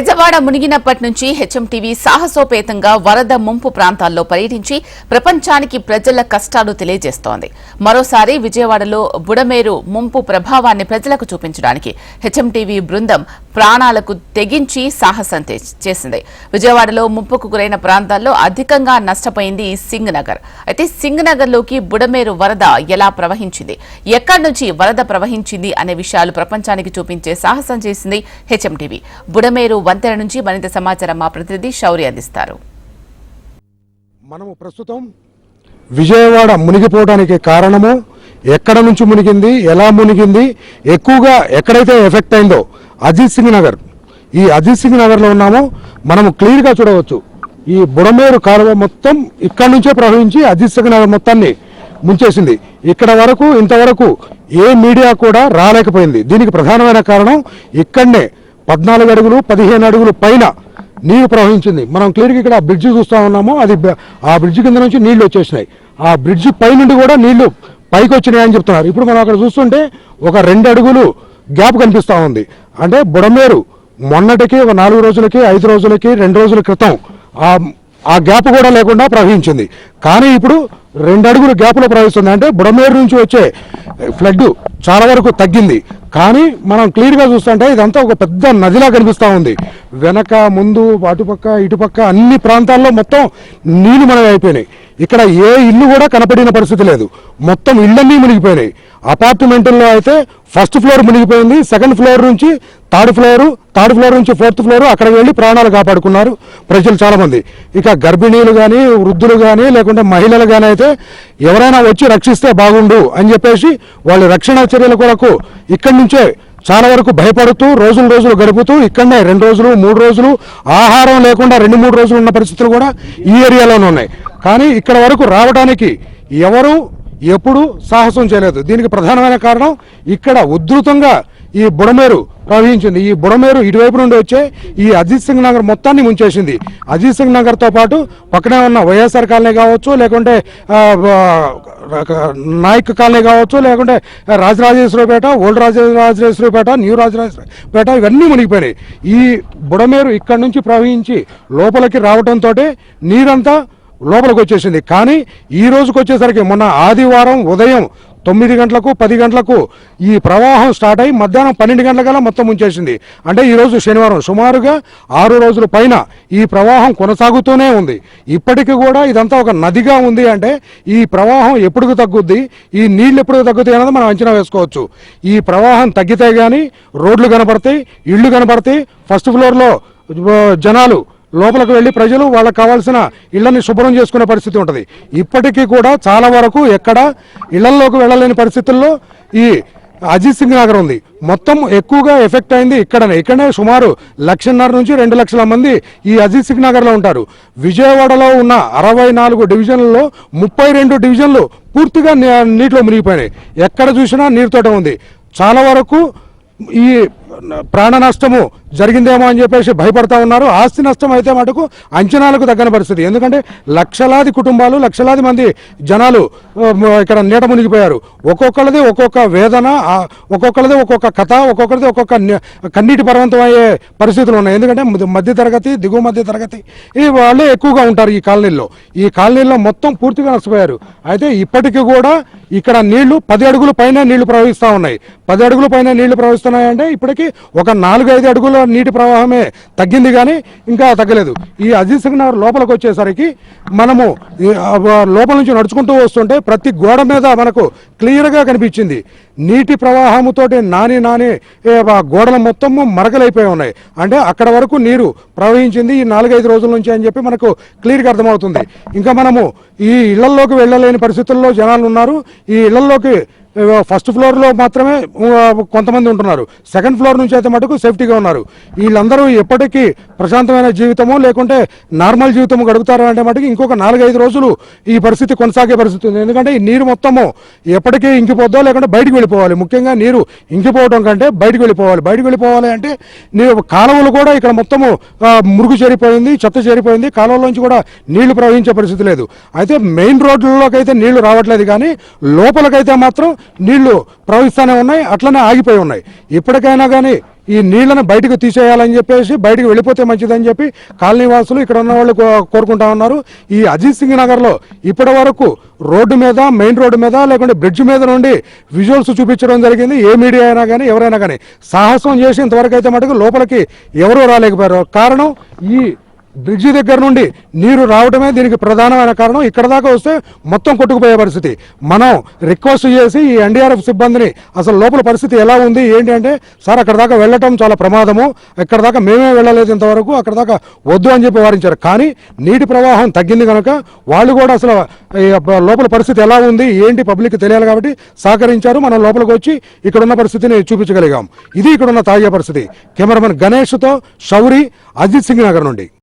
బెజవాడ మునిగినప్పటి నుంచి హెచ్ఎంటీవీ సాహసోపేతంగా వరద ముంపు ప్రాంతాల్లో పర్యటించి ప్రపంచానికి ప్రజల కష్టాలు తెలియజేస్తోంది. మరోసారి విజయవాడలో బుడమేరు ముంపు ప్రభావాన్ని ప్రజలకు చూపించడానికి హెచ్ఎంటీవీ బృందం ప్రాణాలకు తెగించి సాహసం చేసింది. విజయవాడలో ముంపుకు గురైన ప్రాంతాల్లో అధికంగా నష్టపోయింది సింగ్ నగర్ అయితే సింగ్ నగర్లోకి బుడమేరు వరద ఎలా ప్రవహించింది? ఎక్కడి నుంచి వరద ప్రవహించింది అనే విషయాలు ప్రపంచానికి చూపించే సాహసం చేసింది హెచ్ఎంటీవీ. బుడమేరు వంతెన నుంచి మరింత సమాచారం మా ప్రతినిధి శౌరి అందిస్తారు. మనము ప్రస్తుతం విజయవాడ మునిగిపోవడానికి కారణము ఎక్కడ నుంచి మునిగింది ఎలా మునిగింది ఎక్కువగా ఎక్కడైతే ఎఫెక్ట్ అయిందో అజిత్ సింగ్ నగర్. ఈ అజిత్ సింగ్ నగర్లో ఉన్నామో మనము క్లియర్గా చూడవచ్చు. ఈ బుడమేరు కాలువ మొత్తం ఇక్కడ నుంచే ప్రవహించి అజిత్ సింగ్ నగర్ మొత్తాన్ని ముంచేసింది. ఇక్కడ వరకు ఇంతవరకు ఏ మీడియా కూడా రాలేకపోయింది. దీనికి ప్రధానమైన కారణం ఇక్కడనే పద్నాలుగు అడుగులు పదిహేను అడుగులు పైన నీరు ప్రవహించింది. మనం క్లియర్గా ఇక్కడ బ్రిడ్జ్ చూస్తూ ఉన్నాము. అది ఆ బ్రిడ్జ్ కింద నుంచి నీళ్ళు వచ్చేసినాయి. ఆ బ్రిడ్జ్ పై నుండి కూడా నీళ్ళు పైకి వచ్చినాయి అని చెప్తున్నారు. ఇప్పుడు మనం అక్కడ చూస్తుంటే ఒక రెండు అడుగులు గ్యాప్ కనిపిస్తూ ఉంది. అంటే బుడమేరు మొన్నటికి ఒక నాలుగు రోజులకి ఐదు రోజులకి రెండు రోజుల క్రితం ఆ ఆ గ్యాప్ కూడా లేకుండా ప్రవహించింది. కానీ ఇప్పుడు రెండు అడుగులు గ్యాప్లో ప్రవహిస్తుంది. అంటే బుడమేరు నుంచి వచ్చే ఫ్లడ్ చాలా వరకు తగ్గింది. కానీ మనం క్లియర్గా చూస్తుంటే ఇదంతా ఒక పెద్ద నదిలా కనిపిస్తూ ఉంది. వెనక ముందు అటుపక్క ఇటుపక్క అన్ని ప్రాంతాల్లో మొత్తం నీళ్ళు మనవి అయిపోయినాయి. ఇక్కడ ఏ ఇల్లు కూడా కనపడిన పరిస్థితి లేదు. మొత్తం ఇళ్ళన్నీ మునిగిపోయినాయి. అపార్ట్మెంట్లో అయితే ఫస్ట్ ఫ్లోర్ మునిగిపోయింది సెకండ్ ఫ్లోర్ నుంచి థర్డ్ ఫ్లోర్ థర్డ్ ఫ్లోర్ నుంచి ఫోర్త్ ఫ్లోర్ అక్కడ వెళ్ళి ప్రాణాలు కాపాడుకున్నారు ప్రజలు చాలామంది. ఇక గర్భిణీలు కానీ వృద్ధులు కానీ లేకుంటే మహిళలు కానీ అయితే ఎవరైనా వచ్చి రక్షిస్తే బాగుండు అని చెప్పేసి వాళ్ళు రక్షణ చర్యల కొరకు ఇక్కడి నుంచే చాలా వరకు భయపడుతూ రోజులు రోజులు గడుపుతూ ఇక్కడనే రెండు రోజులు మూడు రోజులు ఆహారం లేకుండా రెండు మూడు రోజులు ఉన్న పరిస్థితులు కూడా ఈ ఏరియాలోనే ఉన్నాయి. కానీ ఇక్కడ వరకు రావడానికి ఎవరు ఎప్పుడు సాహసం చేయలేదు. దీనికి ప్రధానమైన కారణం ఇక్కడ ఉధృతంగా ఈ బుడమేరు ప్రవహించింది. ఈ బుడమేరు ఇటువైపు నుండి వచ్చే ఈ అజిత్ సింగ్ నగర్ మొత్తాన్ని ముంచేసింది. అజిత్ సింగ్ నగర్తో పాటు పక్కనే ఉన్న వైఎస్ఆర్ కాలనీ కావచ్చు లేకుంటే నాయక్ కాలనీ కావచ్చు లేకుంటే రాజరాజేశ్వరపేట ఓల్డ్ రాజరాజేశ్వరపేట న్యూ రాజరాజేశ్వరపేట ఇవన్నీ మునిగిపోయినాయి. ఈ బుడమేరు ఇక్కడ నుంచి ప్రవహించి లోపలికి రావడంతో నీరంతా లోపలికి వచ్చేసింది కానీ ఈ రోజుకి వచ్చేసరికి మొన్న ఆదివారం ఉదయం తొమ్మిది గంటలకు పది గంటలకు ఈ ప్రవాహం స్టార్ట్ అయ్యి మధ్యాహ్నం పన్నెండు గంటలకల్లా మొత్తం ముంచేసింది. అంటే ఈరోజు శనివారం సుమారుగా ఆరు రోజుల పైన ఈ ప్రవాహం కొనసాగుతూనే ఉంది. ఇప్పటికీ కూడా ఇదంతా ఒక నదిగా ఉంది అంటే ఈ ప్రవాహం ఎప్పుడు తగ్గుద్ది? ఈ నీళ్ళు ఎప్పుడు తగ్గుతాయి అనేది మనం అంచనా వేసుకోవచ్చు. ఈ ప్రవాహం తగ్గితే కానీ రోడ్లు కనపడతాయి ఇళ్ళు కనపడతాయి ఫస్ట్ ఫ్లోర్లో జనాలు లోపలికి వెళ్ళి ప్రజలు వాళ్ళకి కావాల్సిన ఇళ్ళని శుభ్రం చేసుకునే పరిస్థితి ఉంటుంది. ఇప్పటికీ కూడా చాలా వరకు ఎక్కడ ఇళ్ళలోకి వెళ్ళలేని పరిస్థితుల్లో ఈ అజిత్ సింగ్ నగర్ ఉంది. మొత్తం ఎక్కువగా ఎఫెక్ట్ అయింది ఇక్కడనే. ఇక్కడనే సుమారు లక్షన్నర నుంచి రెండు లక్షల మంది ఈ అజిత్ సింగ్ నగర్లో ఉంటారు. విజయవాడలో ఉన్న అరవై నాలుగు డివిజన్లలో ముప్పై రెండు డివిజన్లు పూర్తిగా నీటిలో మునిగిపోయినాయి. ఎక్కడ చూసినా నీరుతోట ఉంది. చాలా వరకు ఈ ప్రాణ నష్టము జరిగిందేమో అని చెప్పేసి భయపడతా ఉన్నారు. ఆస్తి నష్టం అయితే మటుకు అంచనాలకు తగ్గని పరిస్థితి. ఎందుకంటే లక్షలాది కుటుంబాలు లక్షలాది మంది జనాలు ఇక్కడ నీట మునిగిపోయారు. ఒక్కొక్కరిది ఒక్కొక్క వేదన ఒక్కొక్కరిది ఒక్కొక్క కథ ఒక్కొక్కరిది ఒక్కొక్క కన్నీటి పర్వంతం అయ్యే పరిస్థితులు ఉన్నాయి. ఎందుకంటే మధ్య- తరగతి దిగువ మధ్య తరగతి ఈ వాళ్ళే ఎక్కువగా ఉంటారు ఈ కాలనీల్లో. ఈ కాలనీల్లో మొత్తం పూర్తిగా నష్టపోయారు. అయితే ఇప్పటికీ కూడా ఇక్కడ నీళ్ళు పది అడుగుల పైన నీళ్ళు ప్రవహిస్తూ ఉన్నాయి. పది అడుగుల పైన నీళ్ళు ప్రవహిస్తున్నాయంటే ఇప్పటికీ వచ్చేసరికి ఒక నాలుగు ఐదు అడుగుల నీటి ప్రవాహమే తగ్గింది కానీ ఇంకా తగ్గలేదు. ఈ అజిత్ సింగ్ నగర్ లోపలికి వచ్చేసరికి మనము లోపల నుంచి నడుచుకుంటూ వస్తుంటే ప్రతి గోడ మీద మనకు క్లియర్గా కనిపించింది. నీటి ప్రవాహముతోటి నాని నాని గోడలు మొత్తము మరకలైపోయి ఉన్నాయి. అంటే అక్కడ వరకు నీరు ప్రవహించింది ఈ నాలుగైదు రోజుల నుంచి అని చెప్పి మనకు క్లియర్గా అర్థమవుతుంది. ఇంకా మనము ఈ ఇళ్ళలోకి వెళ్ళలేని పరిస్థితుల్లో జనాలు ఉన్నారు. ఈ ఇళ్ళలోకి ఫస్ట్ ఫ్లోర్లో మాత్రమే కొంతమంది ఉంటున్నారు. సెకండ్ ఫ్లోర్ నుంచి అయితే మటుకు సేఫ్టీగా ఉన్నారు. వీళ్ళందరూ ఎప్పటికీ ప్రశాంతమైన జీవితము లేకుంటే నార్మల్ జీవితం గడుపుతారు అంటే మటుకు ఇంకొక నాలుగైదు రోజులు ఈ పరిస్థితి కొనసాగే పరిస్థితి ఉంది. ఎందుకంటే ఈ నీరు మొత్తము ఎప్పటికీ ఇంకిపోద్దో లేకుంటే బయటికి వెళ్ళిపోవాలి. ముఖ్యంగా నీరు ఇంకిపోవడం కంటే బయటికి వెళ్ళిపోవాలి. బయటకు వెళ్ళిపోవాలి అంటే నీరు కాలువలు కూడా ఇక్కడ మొత్తము మురుగు చేరిపోయింది చెత్త చేరిపోయింది. కాలువలోంచి కూడా నీళ్ళు ప్రవహించే పరిస్థితి లేదు. అయితే మెయిన్ రోడ్లలోకి అయితే నీళ్ళు రావట్లేదు కానీ లోపలికైతే మాత్రం నీళ్ళు ప్రవహిస్తూనే ఉన్నాయి అట్లనే ఆగిపోయి ఉన్నాయి. ఇప్పటికైనా కానీ ఈ నీళ్ళను బయటకు తీసేయాలని చెప్పేసి బయటకు వెళ్ళిపోతే మంచిదని చెప్పి కాలనీ వాసులు ఇక్కడ ఉన్న వాళ్ళు కో- కోరుకుంటా ఉన్నారు. ఈ అజిత్ సింగ్ నగర్లో ఇప్పటి వరకు రోడ్డు మీద మెయిన్ రోడ్డు మీద లేకుంటే బ్రిడ్జ్ మీద నుండి విజువల్స్ చూపించడం జరిగింది. ఏ మీడియా అయినా కానీ ఎవరైనా కానీ సాహసం చేసి ఇంతవరకు అయితే మటుకు లోపలికి ఎవరూ రాలేకపోయారు. కారణం ఈ బ్రిడ్జి దగ్గర నుండి నీరు రావడమే దీనికి ప్రధానమైన కారణం. ఇక్కడ దాకా వస్తే మొత్తం కొట్టుకుపోయే పరిస్థితి. మనం రిక్వెస్ట్ చేసి ఈ ఎన్డీఆర్ఎఫ్ సిబ్బందిని అసలు లోపల పరిస్థితి ఎలా ఉంది ఏంటి అంటే సార్ అక్కడ దాకా వెళ్ళటం చాలా ప్రమాదము. ఇక్కడ దాకా మేమే వెళ్ళలేదు ఇంతవరకు. అక్కడ దాకా వద్దు అని చెప్పి వారించారు. కానీ నీటి ప్రవాహం తగ్గింది కనుక వాళ్ళు కూడా అసలు లోపల పరిస్థితి ఎలా ఉంది ఏంటి పబ్లిక్ తెలియాలి కాబట్టి సహకరించారు. మనం లోపలికి వచ్చి ఇక్కడ ఉన్న పరిస్థితిని చూపించగలిగాం. ఇది ఇక్కడ ఉన్న తాజా పరిస్థితి. కెమెరామెన్ గణేష్తో షౌరి అజిత్ సింగ్ నగర్ నుండి.